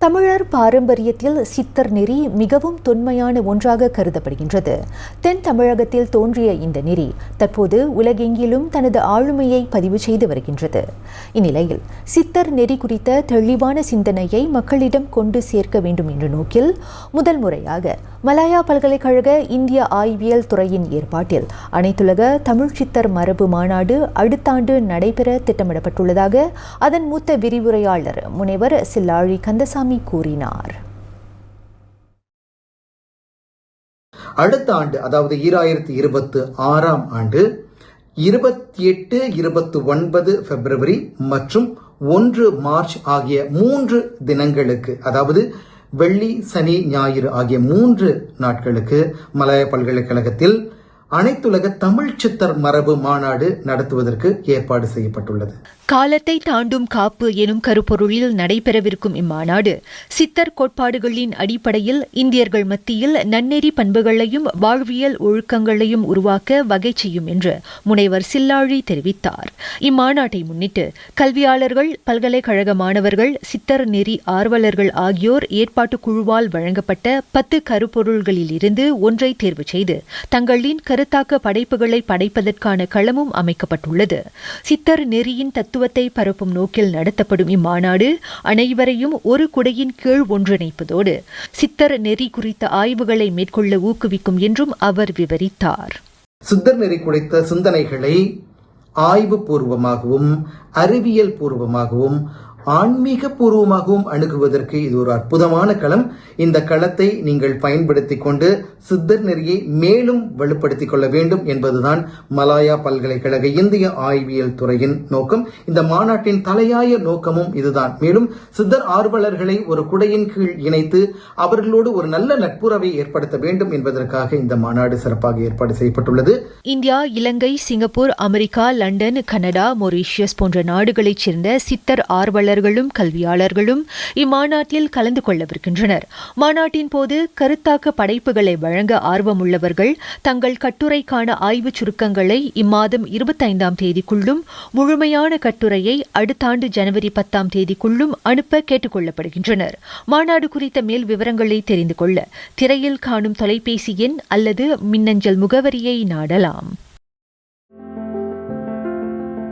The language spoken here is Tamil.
தமிழர் பாரம்பரியத்தில் சித்தர் நெறி மிகவும் தொன்மையான ஒன்றாக கருதப்படுகின்றது. தென் தமிழகத்தில் தோன்றிய இந்த நெறி தற்போது உலகெங்கிலும் தனது ஆளுமையை பதிவு செய்து வருகின்றது. இந்நிலையில் சித்தர் நெறி குறித்த தெளிவான சிந்தனையை மக்களிடம் கொண்டு சேர்க்க வேண்டும் என்ற நோக்கில் முதல் முறையாக மலாயா பல்கலைக்கழக இந்திய ஆய்வியல் துறையின் ஏற்பாட்டில் அனைத்துலக தமிழ் சித்தர் மரபு மாநாடு அடுத்த ஆண்டு நடைபெற திட்டமிடப்பட்டுள்ளதாக அதன் மூத்த விரிவுரையாளர் முனைவர் சில்லாழி கந்தசாமி கூறினார். அடுத்த ஆண்டு அதாவது ஈராயிரத்தி இருபத்தி ஆறாம் ஆண்டு இருபத்தி எட்டு இருபத்தி ஒன்பது பிப்ரவரி மற்றும் ஒன்று மார்ச் ஆகிய மூன்று தினங்களுக்கு அதாவது வெள்ளி சனி ஞாயிறு ஆகிய மூன்று நாட்களுக்கு மலாய பல்கலைக்கழகத்தில் அனைத்துலக தமிழ் சித்தர் மரபு மாநாடு நடத்துவதற்கு ஏற்பாடு செய்யப்பட்டுள்ளது. காலத்தை தாண்டும் காப்பு எனும் கருப்பொருளில் நடைபெறவிருக்கும் இம்மாநாடு சித்தர் கோட்பாடுகளின் அடிப்படையில் இந்தியர்கள் மத்தியில் நன்னெறி பண்புகளையும் வாழ்வியல் ஒழுக்கங்களையும் உருவாக்க வகை செய்யும் என்று முனைவர் சில்லாழி தெரிவித்தார். இம்மாநாட்டை முன்னிட்டு கல்வியாளர்கள் பல்கலைக்கழக மாணவர்கள் சித்தர் நெறி ஆர்வலர்கள் ஆகியோர் ஏற்பாட்டு குழுவால் வழங்கப்பட்ட பத்து கருப்பொருள்களிலிருந்து ஒன்றை தேர்வு செய்து தங்களின் கருத்தாக்க படைப்புகளை படைப்பதற்கான களமும் அமைக்கப்பட்டுள்ளது. சித்தர் நெறியின் தத்துவத்தை பரப்பும் நோக்கில் நடத்தப்படும் இம்மாநாடு அனைவரையும் ஒரு குடையின் கீழ் ஒன்றிணைப்பதோடு சித்தர் நெறி குறித்த ஆய்வுகளை மேற்கொள்ள ஊக்குவிக்கும் என்றும் அவர் விவரித்தார். சித்தர் நெறி குறித்த சிந்தனைகளை ஆய்வு பூர்வமாகவும் அறிவியல் பூர்வமாகவும் ஆன்மீக பூர்வமாகவும் அணுகுவதற்கு இது ஒரு அற்புதமான களம். இந்த களத்தை நீங்கள் பயன்படுத்தி கொண்டு சித்தர் நெறியை மேலும் வலுப்படுத்திக் கொள்ள வேண்டும் என்பதுதான் மலாயா பல்கலைக்கழக இந்திய ஆய்வியல் துறையின் நோக்கம். இந்த மாநாட்டின் தலையாய நோக்கமும் இதுதான். மேலும் சித்தர் ஆர்வலர்களை ஒரு குடையின் கீழ் இணைத்து அவர்களோடு ஒரு நல்ல நட்புறவை ஏற்படுத்த வேண்டும் என்பதற்காக இந்த மாநாடு சிறப்பாக ஏற்பாடு செய்யப்பட்டுள்ளது. India Ilangai Singapore America London Canada Mauritius போன்ற நாடுகளைச் சேர்ந்த சித்தர் ஆர்வலர்களும் கல்வியாளர்களும் இம்மாநாட்டில் கலந்து கொள்ளவிருக்கின்றனர். மாநாட்டின் போது கருத்தாக்க படைப்புகளை வழங்க ஆர்வமுள்ளவர்கள் தங்கள் கட்டுரைக்கான ஆய்வுச் சுருக்கங்களை இம்மாதம் இருபத்தைந்தாம் தேதிக்குள்ளும் முழுமையான கட்டுரையை அடுத்த ஆண்டு ஜனவரி பத்தாம் தேதிக்குள்ளும் அனுப்ப கேட்டுக் கொள்ளப்படுகின்றனர் மாநாடு குறித்த மேல் விவரங்களை தெரிந்து கொள்ள திரையில் காணும் தொலைபேசி எண் அல்லது மின்னஞ்சல் முகவரியை நாடலாம்.